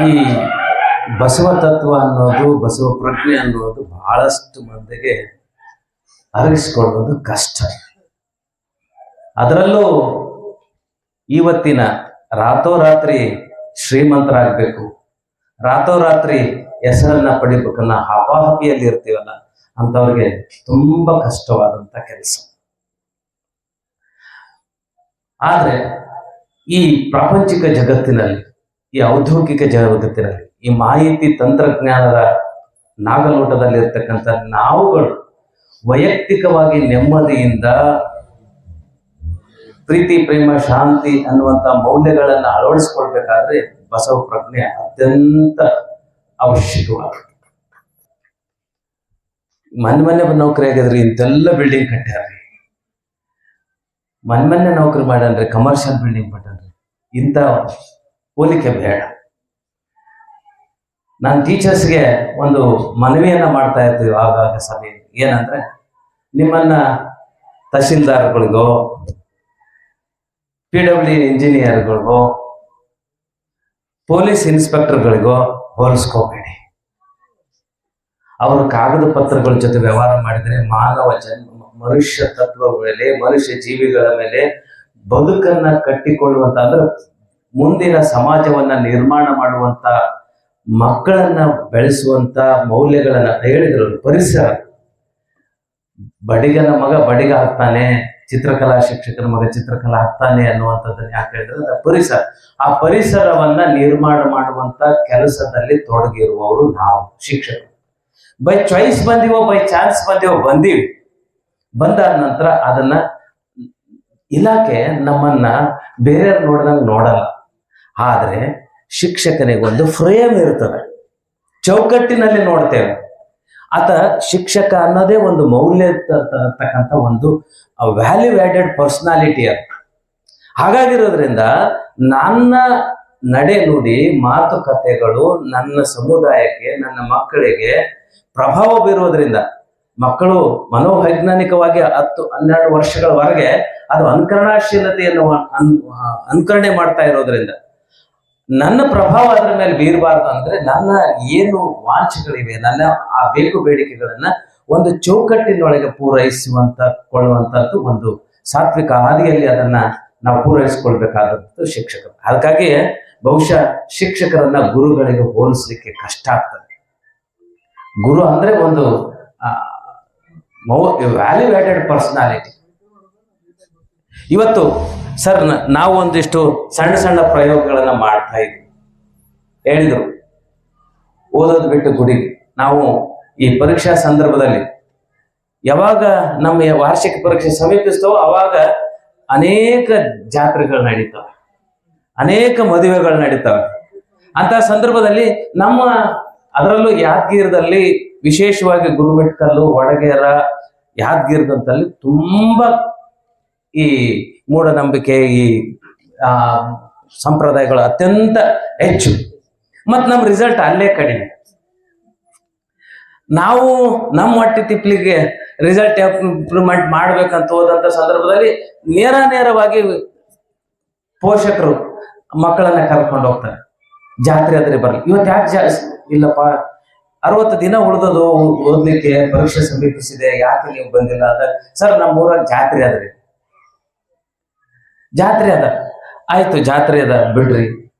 ಈ ಬಸವ ತತ್ವ ಅನ್ನೋದು, ಬಸವ ಪ್ರಜ್ಞೆ ಅನ್ನೋದು ಬಹಳಷ್ಟು ಮಂದಿಗೆ ಅರಗಿಸ್ಕೊಳ್ಳೋದು ಕಷ್ಟ. ಅದರಲ್ಲೂ ಇವತ್ತಿನ ರಾತ್ರೋರಾತ್ರಿ ಶ್ರೀಮಂತರಾಗಬೇಕು ರಾತ್ರೋರಾತ್ರಿ ಹೆಸರನ್ನ ಪಡಿಬೇಕನ್ನ ಹಪಾಹಪಿಯಲ್ಲಿ ಇರ್ತೀವಲ್ಲ ಅಂತವ್ರಿಗೆ ತುಂಬಾ ಕಷ್ಟವಾದಂತ ಕೆಲಸ. ಆದ್ರೆ ಈ ಪ್ರಾಪಂಚಿಕ ಜಗತ್ತಿನಲ್ಲಿ ಈ ಔದ್ಯೋಗಿಕ ಜಗತ್ತಿನಲ್ಲಿ, ಈ ಮಾಹಿತಿ ತಂತ್ರಜ್ಞಾನದ ನಾಗಲೋಟದಲ್ಲಿರ್ತಕ್ಕಂಥ ನಾವುಗಳು ವೈಯಕ್ತಿಕವಾಗಿ ನೆಮ್ಮದಿಯಿಂದ ಪ್ರೀತಿ, ಪ್ರೇಮ, ಶಾಂತಿ ಅನ್ನುವಂಥ ಮೌಲ್ಯಗಳನ್ನು ಅಳವಡಿಸ್ಕೊಳ್ಬೇಕಾದ್ರೆ ಬಸವ ಪ್ರಜ್ಞೆ ಅತ್ಯಂತ ಅವಶ್ಯಕವಾಗುತ್ತೆ ಮನೆ ಮನೆ ನೌಕರಿ ಆಗಿದ್ರಿ ಇಂತೆಲ್ಲ ಬಿಲ್ಡಿಂಗ್ ಕಟ್ಟ್ಯಾರ್ರಿ. ಮನೆ ಮನೆ ನೌಕರಿ ಮಾಡ್ಯಾನ್ರಿ ಕಮರ್ಷಿಯಲ್ ಬಿಲ್ಡಿಂಗ್ ಮಾಡ್ಯಾನ್ರಿ. ಇಂಥ ಹೋಲಿಕೆ ಬೇಡ. ನಾನು ಟೀಚರ್ಸ್ಗೆ ಒಂದು ಮನವಿಯನ್ನ ಮಾಡ್ತಾ ಇರ್ತೀವಿ ಆಗಾಗ ಸಭೆಯಲ್ಲಿ. ಏನಂದ್ರೆ, ನಿಮ್ಮನ್ನ ತಹಶೀಲ್ದಾರ್ಗಳಿಗೋ ಪಿ ಡಬ್ಲ್ಯೂ ಇಂಜಿನಿಯರ್ಗಳಿಗೋ ಪೊಲೀಸ್ ಇನ್ಸ್ಪೆಕ್ಟರ್ಗಳಿಗೋ ಹೋಲಿಸ್ಕೋಬೇಡಿ. ಅವರು ಕಾಗದ ಪತ್ರಗಳ ಜೊತೆ ವ್ಯವಹಾರ ಮಾಡಿದರೆ ಮಾನವ ಜನ್ಮ, ಮನುಷ್ಯ ತತ್ವಗಳ ಮೇಲೆ ಮನುಷ್ಯ ಜೀವಿಗಳ ಮೇಲೆ ಬದುಕನ್ನ ಕಟ್ಟಿಕೊಳ್ಳುವಂತ ಅಂದ್ರೆ ಮುಂದಿನ ಸಮಾಜವನ್ನ ನಿರ್ಮಾಣ ಮಾಡುವಂತ ಮಕ್ಕಳನ್ನ ಬೆಳೆಸುವಂತ ಮೌಲ್ಯಗಳನ್ನ ಹೇಳಿದ್ರು, ಪರಿಸರ. ಬಡಿಗನ ಮಗ ಬಡಿಗ ಆಗ್ತಾನೆ ಚಿತ್ರಕಲಾ ಶಿಕ್ಷಕನ ಮಗ ಚಿತ್ರಕಲಾ ಆಗ್ತಾನೆ ಅನ್ನುವಂಥದ್ದನ್ನ ಯಾಕೆ ಹೇಳಿದ್ರೆ? ಪರಿಸರ. ಆ ಪರಿಸರವನ್ನ ನಿರ್ಮಾಣ ಮಾಡುವಂತ ಕೆಲಸದಲ್ಲಿ ತೊಡಗಿರುವವರು ನಾವು, ಶಿಕ್ಷಕರು. ಬೈ ಚಾಯ್ಸ್ ಬಂದಿವೋ, ಬೈ ಚಾನ್ಸ್ ಬಂದಿವೋ, ಬಂದೀವಿ. ಬಂದಾದ ನಂತರ ಅದನ್ನ ಇಲಾಖೆ ನಮ್ಮನ್ನ ಬೇರೆಯವ್ರು ನೋಡಿದಂಗೆ ನೋಡಲ್ಲ. ಆದ್ರೆ ಶಿಕ್ಷಕನಿಗೊಂದು ಫ್ರೇಮ್ ಇರ್ತದೆ. ಚೌಕಟ್ಟಿನಲ್ಲಿ ನೋಡ್ತೇವೆ ಆತ ಶಿಕ್ಷಕ ಅನ್ನೋದೇ ಒಂದು ಮೌಲ್ಯ ತಕ್ಕಂಥ ಒಂದು ವ್ಯಾಲ್ಯೂ ಆ್ಯಡೆಡ್ ಪರ್ಸ್ನಾಲಿಟಿ ಅದು. ಹಾಗಾಗಿರೋದ್ರಿಂದ ನನ್ನ ನಡೆ ನುಡಿ, ಮಾತುಕತೆಗಳು ನನ್ನ ಸಮುದಾಯಕ್ಕೆ, ನನ್ನ ಮಕ್ಕಳಿಗೆ ಪ್ರಭಾವ ಬೀರೋದ್ರಿಂದ ಮಕ್ಕಳು ಮನೋವೈಜ್ಞಾನಿಕವಾಗಿ ಹತ್ತು, ಹನ್ನೆರಡು ವರ್ಷಗಳವರೆಗೆ ಅದು ಅನುಕರಣಾಶೀಲತೆಯನ್ನು ಅನ್, ಅನುಕರಣೆ ಮಾಡ್ತಾ ಇರೋದ್ರಿಂದ ನನ್ನ ಪ್ರಭಾವ ಅದರ ಮೇಲೆ ಬೀರಬಾರ್ದು ಅಂದ್ರೆ ನನ್ನ ಏನು ವಾಂಛೆಗಳಿವೆ, ನನ್ನ ಆ ಬೇಕು ಬೇಡಿಕೆಗಳನ್ನ ಒಂದು ಚೌಕಟ್ಟಿನೊಳಗೆ ಪೂರೈಸುವಂತ ಕೊಳ್ಳುವಂತದ್ದು ಒಂದು ಸಾತ್ವಿಕ ಹಾದಿಯಲ್ಲಿ ಅದನ್ನ ನಾವು ಪೂರೈಸಿಕೊಳ್ಬೇಕಾದಂಥದ್ದು ಶಿಕ್ಷಕರು. ಅದಕ್ಕಾಗಿ ಬಹುಶಃ ಶಿಕ್ಷಕರನ್ನ ಗುರುಗಳಿಗೆ ಹೋಲಿಸ್ಲಿಕ್ಕೆ ಕಷ್ಟ ಆಗ್ತದೆ. ಗುರು ಅಂದ್ರೆ ಒಂದು ವ್ಯಾಲ್ಯೂ ಆಡೆಡ್ ಪರ್ಸನಾಲಿಟಿ ಇವತ್ತು ಸರ್ ನಾವು ಒಂದಿಷ್ಟು ಸಣ್ಣ ಸಣ್ಣ ಪ್ರಯೋಗಗಳನ್ನ ಮಾಡ್ತಾ ಇದ್ವಿ. ಹೇಳಿದ್ರು, ಓದೋದು ಬಿಟ್ಟು ಗುಡಿ. ನಾವು ಈ ಪರೀಕ್ಷಾ ಸಂದರ್ಭದಲ್ಲಿ ಯಾವಾಗ ನಮ್ಮ ವಾರ್ಷಿಕ ಪರೀಕ್ಷೆ ಸಮೀಪಿಸ್ತವೋ ಅವಾಗ ಅನೇಕ ಜಾತ್ರೆಗಳು ನಡೀತವೆ. ಅನೇಕ ಮದುವೆಗಳು ನಡೀತವೆ. ಅಂತ ಸಂದರ್ಭದಲ್ಲಿ ನಮ್ಮ ಅದರಲ್ಲೂ ಯಾದಗಿರದಲ್ಲಿ ವಿಶೇಷವಾಗಿ ಗುರುಮಿಟ್ಕಲ್ಲು ವಡಗೇರ ಯಾದಗಿರದಂತಲ್ಲಿ ತುಂಬಾ ಈ ಮೂಢನಂಬಿಕೆ ಈ ಆ, ಸಂಪ್ರದಾಯಗಳು ಅತ್ಯಂತ ಹೆಚ್ಚು. ಮತ್ತು ನಮ್ಮ ರಿಸಲ್ಟ್ ಅಲ್ಲೇ ಕಡಿಮೆ. ನಾವು ನಮ್ಮ ಹೊಟ್ಟೆ ತಿಪ್ಲಿಗೆ ರಿಸಲ್ಟ್ ಇಂಪ್ರೂವ್ಮೆಂಟ್ ಮಾಡ್ಬೇಕಂತ ಹೋದಂತ ಸಂದರ್ಭದಲ್ಲಿ ನೇರ ನೇರವಾಗಿ ಪೋಷಕರು ಮಕ್ಕಳನ್ನ ಕರ್ಕೊಂಡು ಹೋಗ್ತಾರೆ. ಜಾತ್ರೆ ಆದ್ರೆ ಬರಲಿ. ಇವತ್ತು ಯಾಕೆ ಜಾ ಇಲ್ಲಪ್ಪ ಅರವತ್ತು ದಿನ ಉಳಿದದು ಓದ್ಲಿಕ್ಕೆ ಪರೀಕ್ಷೆ ಸಮೀಪಿಸಿದೆ ಯಾಕೆ ನೀವು ಬಂದಿಲ್ಲ ಅಂತ. ಸರ್ ನಮ್ಮ ಊರಾಗ ಜಾತ್ರೆ ಆದ್ರಿ ಜಾತ್ರೆ ಅದ. ಆಯ್ತು ಜಾತ್ರೆ ಅದ, ಬಿಡ್ರಿ.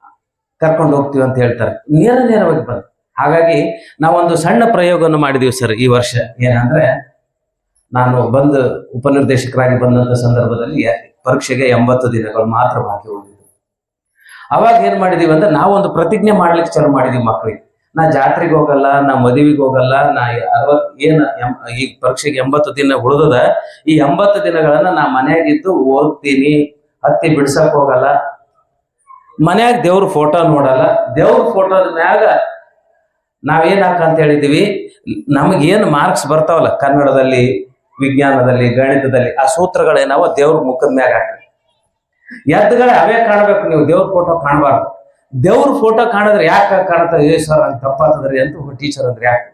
ಕರ್ಕೊಂಡು ಹೋಗ್ತೀವಿ ಅಂತ ಹೇಳ್ತಾರೆ. ನೇರ ನೇರವಾಗಿ ಬಂದು. ಹಾಗಾಗಿ ನಾವೊಂದು ಸಣ್ಣ ಪ್ರಯೋಗವನ್ನು ಮಾಡಿದೀವಿ ಸರ್ ಈ ವರ್ಷ. ಏನಂದ್ರೆ, ನಾನು ಬಂದು ಉಪನಿರ್ದೇಶಕರಾಗಿ ಬಂದಂತ ಸಂದರ್ಭದಲ್ಲಿ ಪರೀಕ್ಷೆಗೆ ಎಂಬತ್ತು ದಿನಗಳು ಮಾತ್ರ ಬಾಕಿ ಹೋಗಿದ್ವಿ ಅವಾಗ ಏನ್ ಮಾಡಿದೀವಿ ಅಂದ್ರೆ, ನಾವೊಂದು ಪ್ರತಿಜ್ಞೆ ಮಾಡ್ಲಿಕ್ಕೆ ಚಾಲು ಮಾಡಿದೀವಿ ಮಕ್ಕಳಿಗೆ ನಾ ಜಾತ್ರೆಗೆ ಹೋಗಲ್ಲ, ನಾ ಮದುವೆಗೆ ಹೋಗಲ್ಲ, ನಾ ಅರವತ್, ಏನ್ ಈ ಪರೀಕ್ಷೆಗೆ ಎಂಬತ್ತು ದಿನ ಉಳಿದದ, ಈ ಎಂಬತ್ತು ದಿನಗಳನ್ನ ನಾ ಮನೆಯಾಗಿದ್ದು ಓದ್ತೀನಿ. ಹತ್ತಿ ಬಿಡ್ಸಕ್ ಹೋಗಲ್ಲ. ಮನ್ಯಾಗ ದೇವ್ರ ಫೋಟೋ ನೋಡಲ್ಲ. ದೇವ್ರ ಫೋಟೋದ ಮ್ಯಾಗ ನಾವೇನ್ ಹಾಕಂತ ಹೇಳಿದೀವಿ. ನಮಗೇನು ಮಾರ್ಕ್ಸ್ ಬರ್ತಾವಲ್ಲ ಕನ್ನಡದಲ್ಲಿ, ವಿಜ್ಞಾನದಲ್ಲಿ, ಗಣಿತದಲ್ಲಿ, ಆ ಸೂತ್ರಗಳೇನಾವ ದೇವ್ರ ಮುಖದ ಮ್ಯಾಗ ಹಾಕ್ರಿ ಎದ್ದುಗಳೇ ಅವೇ ಕಾಣಬೇಕು ನೀವು, ದೇವ್ರ ಫೋಟೋ ಕಾಣಬಾರ್ದು. ದೇವ್ರ ಫೋಟೋ ಕಾಣಿದ್ರೆ ಯಾಕೆ ಕಾಣುತ್ತೆ? ಏ ಸರ್ ಅಂತ ತಪ್ಪಾತದ್ರಿ ಅಂತ ಟೀಚರ್ ಅಂದ್ರೆ ಯಾಕೆ?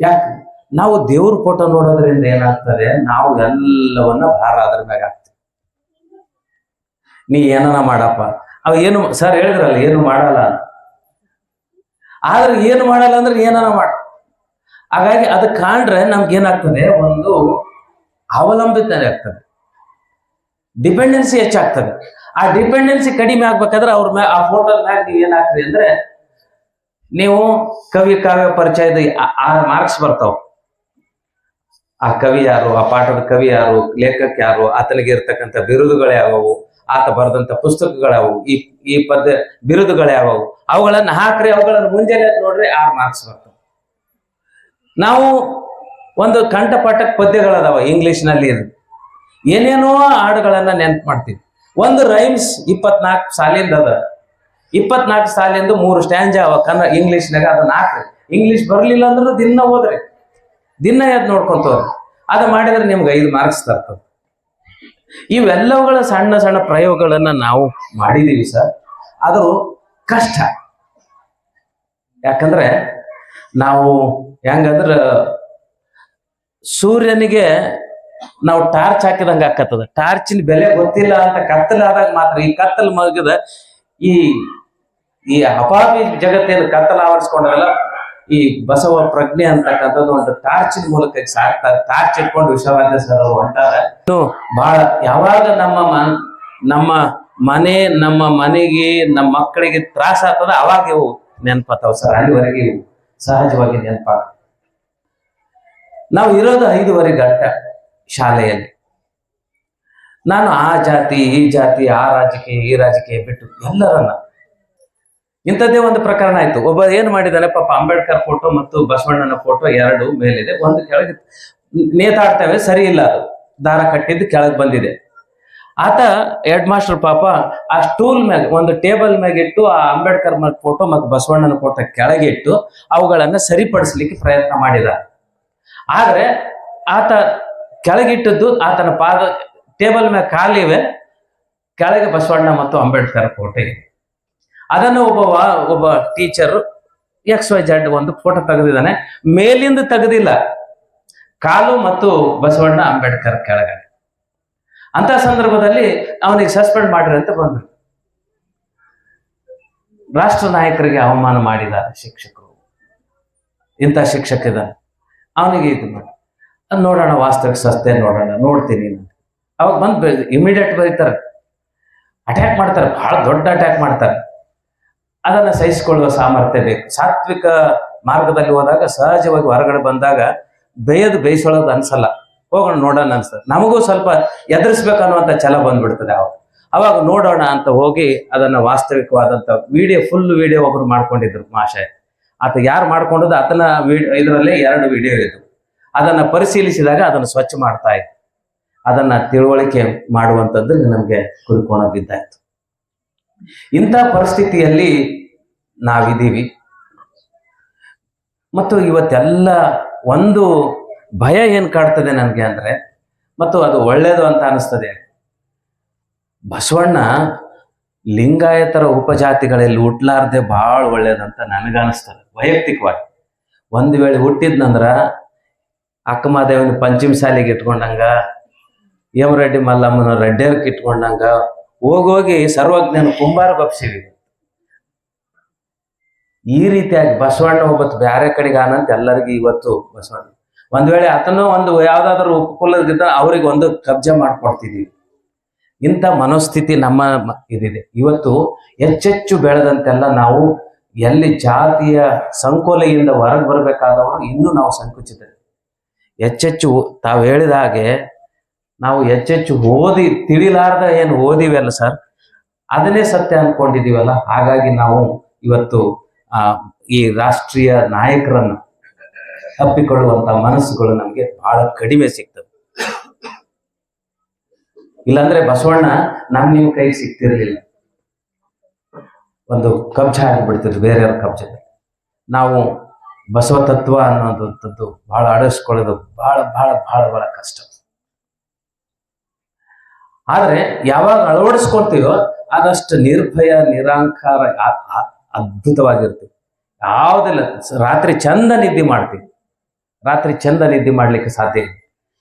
ಯಾಕೆ? ನಾವು ದೇವ್ರ ಫೋಟೋ ನೋಡೋದ್ರಿಂದ ಏನಾಗ್ತದೆ? ನಾವು ಎಲ್ಲವನ್ನ ಭಾರ ಅದ್ರ ಮ್ಯಾಗ ನೀ ಏನನ ಮಾಡಪ್ಪ. ಅವ ಏನು, ಸರ್ ಹೇಳಿದ್ರಲ್ಲ, ಏನು ಮಾಡಲ್ಲ ಆದ್ರೆ ಏನು ಮಾಡಲ್ಲ ಅಂದ್ರೆ ಏನನ ಮಾಡ. ಹಾಗಾಗಿ ಅದು ಕಾಣ್ರೆ ನಮ್ಗೆ ಏನಾಗ್ತದೆ? ಒಂದು ಅವಲಂಬಿತನೆ ಆಗ್ತದೆ. ಡಿಪೆಂಡೆನ್ಸಿ ಹೆಚ್ಚಾಗ್ತದೆ. ಆ ಡಿಪೆಂಡೆನ್ಸಿ ಕಡಿಮೆ ಆಗ್ಬೇಕಾದ್ರೆ ಅವ್ರ ಮ್ಯಾ, ಆ ಫೋಟೋ ಮ್ಯಾಗ ನೀವು ಏನಾಗ್ತದೆ ಅಂದ್ರೆ ನೀವು ಕವಿ ಕಾವ್ಯ ಪರಿಚಯದ ಆ- ಮಾರ್ಕ್ಸ್ ಬರ್ತಾವ. ಆ ಕವಿ ಯಾರು? ಆ ಪಾಠದ ಕವಿ ಯಾರು? ಲೇಖಕ ಯಾರು? ಆತನಿಗೆ ಇರ್ತಕ್ಕಂಥ ಬಿರುದುಗಳು ಯಾವುವು? ಆತ ಬರೆದಂತ ಪುಸ್ತಕಗಳು ಯಾವುವು ಈ ಈ ಪದ್ಯ ಬಿರುದುಗಳು ಯಾವುವು ಅವುಗಳನ್ನ ಹಾಕ್ರಿ ಅವುಗಳನ್ನ ಮುಂಜಾನೆ ನೋಡ್ರಿ ಆರ್ ಮಾರ್ಕ್ಸ್ ಬರ್ತವೆ. ನಾವು ಒಂದು ಕಂಠಪಾಠಕ್ ಪದ್ಯಗಳದಾವ ಇಂಗ್ಲಿಷ್ನಲ್ಲಿ ಏನೇನೋ ಹಾಡುಗಳನ್ನ ನೆನ್ಪು ಮಾಡ್ತೀವಿ. ಒಂದು ರೈಮ್ಸ್ ಇಪ್ಪತ್ನಾಲ್ಕು ಸಾಲಿಂದ ಅದ. ಇಪ್ಪತ್ನಾಲ್ಕು ಸಾಲಿಂದ ಮೂರು ಸ್ಟ್ಯಾಂಜ್ ಅವ. ಕನ್ನಡ, ಇಂಗ್ಲಿಷ್ನಾಗ ಅದನ್ನ ಹಾಕ್ರಿ. ಇಂಗ್ಲಿಷ್ ಬರಲಿಲ್ಲ ಅಂದ್ರೆ ದಿನ ಓದ್ರಿ. ದಿನ ಎದ್ದು ನೋಡ್ಕೊಂತವ್ರಿ. ಅದು ಮಾಡಿದ್ರೆ ನಿಮ್ಗೆ ಐದು ಮಾರ್ಕ್ಸ್ ತರ್ತದೆ ಇವೆಲ್ಲವುಗಳ ಸಣ್ಣ ಸಣ್ಣ ಪ್ರಯೋಗಗಳನ್ನ ನಾವು ಮಾಡಿದೀವಿ ಸರ್. ಅದು ಕಷ್ಟ. ಯಾಕಂದ್ರೆ ನಾವು ಹೆಂಗಂದ್ರ ಸೂರ್ಯನಿಗೆ ನಾವು ಟಾರ್ಚ್ ಹಾಕಿದಂಗ ಆಕತ್ತದ ಟಾರ್ಚಿನ ಬೆಲೆ ಗೊತ್ತಿಲ್ಲ ಅಂತ ಕತ್ತಲಾದಾಗ ಮಾತ್ರ ಈ ಕತ್ತಲು ಮಗದ ಈ ಈ ಅಪಾಪಿ ಜಗತ್ತೇನು ಕತ್ತಲ ಆವರಿಸ್ಕೊಂಡಲ್ಲ ಈ ಬಸವ ಪ್ರಜ್ಞೆ ಅಂತಕ್ಕಂಥದ್ದು ಒಂದು ಟಾರ್ಚಿನ ಮೂಲಕ ಸಾಕ್ತಾರೆ ಟಾರ್ಚ್ ಇಟ್ಕೊಂಡು ವಿಶ್ವವಾದ್ಯ ಸರ್ ಹೊಂಟಾರ. ಬಹಳ ಯಾವಾಗ ನಮ್ಮ ನಮ್ಮ ಮನೆ, ನಮ್ಮ ಮನೆಗೆ, ನಮ್ಮ ಮಕ್ಕಳಿಗೆ ತ್ರಾಸ ಆಗ್ತದ ಅವಾಗ ಇವು ನೆನಪತ್ತಾವ ಸರ್. ಅಲ್ಲಿವರೆಗೆ ಇವು ಸಹಜವಾಗಿ ನೆನಪಾಗ ನಾವು ಇರೋದು ಐದುವರೆ ಗಂಟೆ ಶಾಲೆಯಲ್ಲಿ. ನಾನು ಆ ಜಾತಿ, ಈ ಜಾತಿ, ಆ ರಾಜಕೀಯ, ಈ ರಾಜಕೀಯ ಬಿಟ್ಟು ಎಲ್ಲರನ್ನ ಇಂಥದ್ದೇ ಒಂದು ಪ್ರಕರಣ ಆಯ್ತು. ಒಬ್ಬ ಏನ್ ಮಾಡಿದಾನೆ ಪಾಪ ಅಂಬೇಡ್ಕರ್ ಫೋಟೋ ಮತ್ತು ಬಸವಣ್ಣನ ಫೋಟೋ ಎರಡು ಮೇಲಿದೆ. ಒಂದು ಕೆಳಗೆ ನೇತಾಡ್ತೇವೆ, ಸರಿ ಇಲ್ಲ ಅದು. ದಾರ ಕಟ್ಟಿದ್ದು ಕೆಳಗೆ ಬಂದಿದೆ. ಆತ ಹೆಡ್ ಮಾಸ್ಟರ್ ಪಾಪ ಆ ಸ್ಟೂಲ್ ಮ್ಯಾಗ, ಒಂದು ಟೇಬಲ್ ಮ್ಯಾಗ ಇಟ್ಟು ಆ ಅಂಬೇಡ್ಕರ್ ಫೋಟೋ ಮತ್ತು ಬಸವಣ್ಣನ ಫೋಟೋ ಕೆಳಗೆ ಇಟ್ಟು ಅವುಗಳನ್ನ ಸರಿಪಡಿಸ್ಲಿಕ್ಕೆ ಪ್ರಯತ್ನ ಮಾಡಿದ. ಆದ್ರೆ ಆತ ಕೆಳಗಿಟ್ಟದ್ದು ಆತನ ಪಾದ ಟೇಬಲ್ ಮ್ಯಾಗ ಕಾಲಿವೆ ಕೆಳಗೆ ಬಸವಣ್ಣ ಮತ್ತು ಅಂಬೇಡ್ಕರ್ ಫೋಟೋ ಇದೆ. ಅದನ್ನು ಒಬ್ಬ ಒಬ್ಬ ಟೀಚರ್ ಎಕ್ಸ್ ವೈ ಜಡ್ ಒಂದು ಫೋಟೋ ತೆಗೆದಿದ್ದಾನೆ. ಮೇಲಿಂದ ತೆಗೆದಿಲ್ಲ. ಕಾಲು ಮತ್ತು ಬಸವಣ್ಣ ಅಂಬೇಡ್ಕರ್ ಕೆಳಗಡೆ. ಅಂತ ಸಂದರ್ಭದಲ್ಲಿ ಅವನಿಗೆ ಸಸ್ಪೆಂಡ್ ಮಾಡ್ರಿ ಅಂತ ಬಂದ್ರು. ರಾಷ್ಟ್ರ ನಾಯಕರಿಗೆ ಅವಮಾನ ಮಾಡಿದ ಶಿಕ್ಷಕರು. ಇಂಥ ಶಿಕ್ಷಕ ಇದ್ದಾನೆ. ಅವನಿಗೆ ಇದು ಮಾಡಿ ನೋಡೋಣ, ವಾಸ್ತವಿಕ ಸಸ್ತೆ ನೋಡೋಣ, ನೋಡ್ತೀನಿ ಅವಾಗ ಬಂದು ಇಮಿಡಿಯೇಟ್ ಬರೀತಾರೆ ಅಟ್ಯಾಕ್ ಮಾಡ್ತಾರೆ. ಬಹಳ ದೊಡ್ಡ ಅಟ್ಯಾಕ್ ಮಾಡ್ತಾರೆ. ಅದನ್ನ ಸಹಿಸಿಕೊಳ್ಳುವ ಸಾಮರ್ಥ್ಯ ಬೇಕು. ಸಾತ್ವಿಕ ಮಾರ್ಗದಲ್ಲಿ ಹೋದಾಗ, ಸಹಜವಾಗಿ ಹೊರಗಡೆ ಬಂದಾಗ ಬೇಯದು ಬೇಯಿಸೋಳೋದು ಅನ್ಸಲ್ಲ. ಹೋಗೋಣ ನೋಡೋಣ ಅನ್ಸ್ತದೆ ನಮಗೂ ಸ್ವಲ್ಪ ಎದುರಿಸ್ಬೇಕನ್ನುವಂಥ ಛಲ ಬಂದ್ಬಿಡ್ತದೆ ಅವಾಗ. ಅವಾಗ ನೋಡೋಣ ಅಂತ ಹೋಗಿ ಅದನ್ನ ವಾಸ್ತವಿಕವಾದಂತ ವಿಡಿಯೋ ಫುಲ್ ವಿಡಿಯೋ ಒಬ್ರು ಮಾಡ್ಕೊಂಡಿದ್ರು ಮಾಷೆ ಆತ ಯಾರು ಮಾಡ್ಕೊಂಡದ್ದು? ಆತನ ಇದರಲ್ಲೇ ಎರಡು ವಿಡಿಯೋ ಇದ್ವು. ಅದನ್ನ ಪರಿಶೀಲಿಸಿದಾಗ ಅದನ್ನು ಸ್ವಚ್ಛ ಮಾಡ್ತಾ ಇತ್ತು ಅದನ್ನ ತಿಳುವಳಿಕೆ ಮಾಡುವಂಥದ್ದು ನಮಗೆ ಕುರುಕೋಣ ಬಿದ್ದಾಯ್ತು. ಇಂಥ ಪರಿಸ್ಥಿತಿಯಲ್ಲಿ ನಾವಿದ್ದೀವಿ. ಮತ್ತು ಇವತ್ತೆಲ್ಲ ಒಂದು ಭಯ ಏನು ಕಾಡ್ತದೆ ನನಗೆ ಅಂದ್ರೆ, ಮತ್ತು ಅದು ಒಳ್ಳೆಯದು ಅಂತ ಅನಿಸ್ತದೆ. ಬಸವಣ್ಣ ಲಿಂಗಾಯತರ ಉಪಜಾತಿಗಳಲ್ಲಿ ಹುಟ್ಲಾರ್ದೆ ಭಾಳ ಒಳ್ಳೇದಂತ ನನಗನ್ನಿಸ್ತದೆ ವೈಯಕ್ತಿಕವಾಗಿ. ಒಂದು ವೇಳೆ ಹುಟ್ಟಿದ್ನಂದ್ರ ಅಕ್ಕಮಹಾದೇವನ ಪಂಚಮ ಶಾಲೆಗೆ ಇಟ್ಕೊಂಡಂಗ ಯಮರೆಡ್ಡಿ ಮಲ್ಲಮ್ಮನ ರೆಡ್ಡಿಯರ್ಗೆ ಇಟ್ಕೊಂಡಂಗ ಹೋಗೋಗಿ ಸರ್ವಜ್ಞನ ಕುಂಬಾರ ಬಪ್ಸಿವಿ. ಈ ರೀತಿಯಾಗಿ ಬಸವಣ್ಣ ಒಬ್ಬತ್ತು ಬೇರೆ ಕಡೆಗೆ ಆನಂತ ಎಲ್ಲರಿಗೂ ಇವತ್ತು ಬಸವಣ್ಣ. ಒಂದ್ ವೇಳೆ ಆತನೂ ಒಂದು ಯಾವ್ದಾದ್ರು ಉಪಕುಲದಿಂದ ಅವ್ರಿಗೆ ಒಂದು ಕಬ್ಜೆ ಮಾಡ್ಕೊಡ್ತಿದೀವಿ. ಇಂಥ ಮನೋಸ್ಥಿತಿ ನಮ್ಮ ಇದಿದೆ. ಇವತ್ತು ಹೆಚ್ಚೆಚ್ಚು ಬೆಳೆದಂತೆಲ್ಲ ನಾವು ಎಲ್ಲಿ ಜಾತಿಯ ಸಂಕೋಲೆಯಿಂದ ಹೊರಗೆ ಬರಬೇಕಾದವರು ಇನ್ನೂ ನಾವು ಸಂಕುಚಿತ ಹೆಚ್ಚೆಚ್ಚು ತಾವು ಹೇಳಿದ ಹಾಗೆ ನಾವು ಹೆಚ್ಚೆಚ್ಚು ಓದಿ ತಿಳಿಲಾರ್ದ ಏನು ಓದಿವಲ್ಲ ಸರ್? ಅದನ್ನೇ ಸತ್ಯ ಅನ್ಕೊಂಡಿದೀವಲ್ಲ ಹಾಗಾಗಿ ನಾವು ಇವತ್ತು, ಆ, ಈ ರಾಷ್ಟ್ರೀಯ ನಾಯಕರನ್ನು ತಪ್ಪಿಕೊಳ್ಳುವಂತ ಮನಸ್ಸುಗಳು ನಮಗೆ ಬಹಳ ಕಡಿಮೆ ಸಿಗ್ತವೆ. ಇಲ್ಲಾಂದ್ರೆ ಬಸವಣ್ಣ ನಮ್ ನಿಮ್ ಕೈ ಸಿಗ್ತಿರ್ಲಿಲ್ಲ. ಒಂದು ಕಬ್ಜ ಆಗಿಬಿಡ್ತಿದ್ರು ಬೇರೆಯವ್ರ ಕಬ್ಜದಲ್ಲಿ ನಾವು ಬಸವ ತತ್ವ ಅನ್ನೋದಂಥದ್ದು ಬಹಳ ಅಡಗಿಸ್ಕೊಳ್ಳೋದು ಬಹಳ ಬಹಳ ಬಹಳ ಬಹಳ ಕಷ್ಟ. ಆದ್ರೆ ಯಾವಾಗ ಅಳವಡಿಸ್ಕೊಳ್ತೀವೋ ಆದಷ್ಟು ನಿರ್ಭಯ, ನಿರಾಂಕಾರ ಅದ್ಭುತವಾಗಿರ್ತೀವಿ ಯಾವುದಿಲ್ಲ, ರಾತ್ರಿ ಚಂದ ನಿದ್ದೆ ಮಾಡ್ತೀವಿ. ರಾತ್ರಿ ಚಂದ ನಿದ್ದೆ ಮಾಡ್ಲಿಕ್ಕೆ ಸಾಧ್ಯ ಇಲ್ಲ.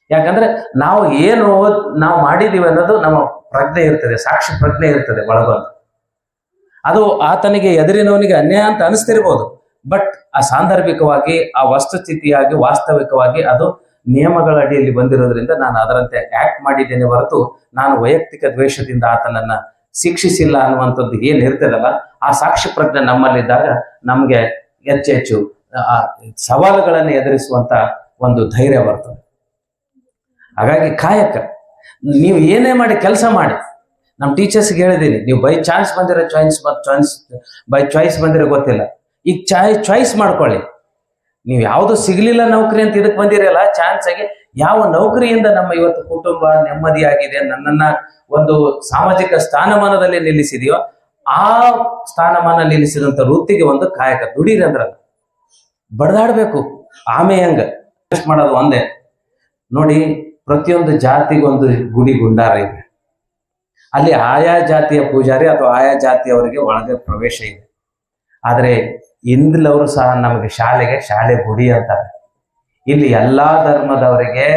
ಯಾಕಂದ್ರೆ ನಾವು ಏನು ಓದ್, ನಾವು ಮಾಡಿದೀವಿ ಅನ್ನೋದು ನಮ್ಮ ಪ್ರಜ್ಞೆ ಇರ್ತದೆ, ಸಾಕ್ಷಿ ಪ್ರಜ್ಞೆ ಇರ್ತದೆ ಒಳಗೊಂದು. ಅದು ಆತನಿಗೆ, ಎದುರಿನವನಿಗೆ ಅನ್ಯಾಯ ಅಂತ ಅನಿಸ್ತಿರ್ಬೋದು. ಬಟ್ ಆ ಸಾಂದರ್ಭಿಕವಾಗಿ, ಆ ವಸ್ತುಸ್ಥಿತಿಯಾಗಿ, ವಾಸ್ತವಿಕವಾಗಿ ಅದು ನಿಯಮಗಳ ಅಡಿಯಲ್ಲಿ ಬಂದಿರೋದ್ರಿಂದ ನಾನು ಅದರಂತೆ ಆಕ್ಟ್ ಮಾಡಿದ್ದೇನೆ ಹೊರತು ನಾನು ವೈಯಕ್ತಿಕ ದ್ವೇಷದಿಂದ ಆತನನ್ನ ಶಿಕ್ಷಿಸಿಲ್ಲ ಅನ್ನುವಂಥದ್ದು ಏನು ಇರ್ತದಲ್ಲ ಆ ಸಾಕ್ಷಿ ಪ್ರಜ್ಞೆ ನಮ್ಮಲ್ಲಿದ್ದಾಗ ನಮ್ಗೆ ಹೆಚ್ಚು ಹೆಚ್ಚು ಸವಾಲುಗಳನ್ನು ಎದುರಿಸುವಂತ ಒಂದು ಧೈರ್ಯ ಬರ್ತದೆ. ಹಾಗಾಗಿ ಕಾಯಕ, ನೀವು ಏನೇ ಮಾಡಿ ಕೆಲಸ ಮಾಡಿ. ನಮ್ಮ ಟೀಚರ್ಸ್ಗೆ ಹೇಳಿದ್ದೀನಿ, ನೀವು ಬೈ ಚಾನ್ಸ್ ಬಂದಿರೋ ಚಾಯ್ಸ್ ಚಾಯ್ಸ್ ಬೈ ಚಾಯ್ಸ್ ಬಂದಿರೋ ಗೊತ್ತಿಲ್ಲ. ಈಗ ಚಾಯ್ ಚಾಯ್ಸ್ ಮಾಡ್ಕೊಳ್ಳಿ. ನೀವು ಯಾವುದು ಸಿಗ್ಲಿಲ್ಲ ನೌಕರಿ ಅಂತ ಇದಕ್ಕೆ ಬಂದಿರಲ್ಲ ಚಾನ್ಸ್ ಆಗಿ ಯಾವ ನೌಕರಿಯಿಂದ ನಮ್ಮ ಇವತ್ತು ಕುಟುಂಬ ನೆಮ್ಮದಿಯಾಗಿದೆ, ನನ್ನನ್ನ ಒಂದು ಸಾಮಾಜಿಕ ಸ್ಥಾನಮಾನದಲ್ಲಿ ನಿಲ್ಲಿಸಿದೆಯೋ, ಆ ಸ್ಥಾನಮಾನ ನಿಲ್ಲಿಸಿದಂತ ವೃತ್ತಿಗೆ ಒಂದು ಕಾಯಕ. ದುಡೀರಿ ಅಂದ್ರ ಬಡದಾಡ್ಬೇಕು. ಆಮೆ ಹಂಗ. ಮಾಡೋದು ಒಂದೇ. ನೋಡಿ, ಪ್ರತಿಯೊಂದು ಜಾತಿಗೊಂದು ಗುಡಿ ಗುಂಡಾರ ಇದೆ. ಅಲ್ಲಿ ಆಯಾ ಜಾತಿಯ ಪೂಜಾರಿ ಅಥವಾ ಆಯಾ ಜಾತಿಯವರಿಗೆ ಒಳಗೆ ಪ್ರವೇಶ ಇದೆ. ಆದರೆ ಇಂದ್ಲವರು ಸಹ ನಮಗೆ ಶಾಲೆಗೆ ಶಾಲೆ ಗುಡಿ ಅಂತಾರೆ. ಇಲ್ಲಿ ಎಲ್ಲಾ ಧರ್ಮದವರಿಗೆ,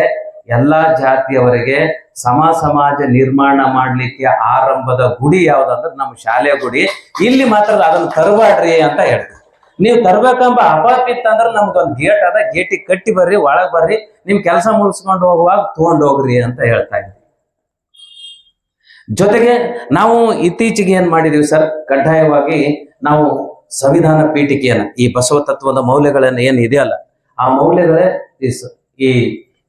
ಎಲ್ಲಾ ಜಾತಿಯವರಿಗೆ ಸಮ ಸಮಾಜ ನಿರ್ಮಾಣ ಮಾಡಲಿಕ್ಕೆ ಆರಂಭದ ಗುಡಿ ಯಾವ್ದಂದ್ರೆ ನಮ್ಮ ಶಾಲೆ ಗುಡಿ. ಇಲ್ಲಿ ಮಾತ್ರ ಅದನ್ನು ತರಬಾಡ್ರಿ ಅಂತ ಹೇಳ್ತಾರೆ. ನೀವು ತರ್ಬೇಕಂಬ ಅಪಾಪಿತ್ತ ಅಂದ್ರೆ ನಮ್ಗೊಂದು ಗೇಟ್ ಅದ, ಗೇಟಿಗೆ ಕಟ್ಟಿ ಬರ್ರಿ, ಒಳಗೆ ಬರ್ರಿ, ನಿಮ್ ಕೆಲಸ ಮುಗಿಸ್ಕೊಂಡು ಹೋಗುವಾಗ ತಗೊಂಡು ಹೋಗ್ರಿ ಅಂತ ಹೇಳ್ತಾ ಇದ್ವಿ. ಜೊತೆಗೆ ನಾವು ಇತ್ತೀಚೆಗೆ ಏನ್ ಮಾಡಿದೀವಿ ಸರ್, ಕಡ್ಡಾಯವಾಗಿ ನಾವು ಸಂವಿಧಾನ ಪೀಠಿಕೆಯನ್ನ ಈ ಬಸವ ತತ್ವದ ಮೌಲ್ಯಗಳನ್ನ ಏನ್ ಇದೆಯಲ್ಲ ಆ ಮೌಲ್ಯಗಳೇ ಈ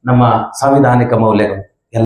ನಮ್ಮ ಸಾಂವಿಧಾನಿಕ ಮೌಲ್ಯಗಳು.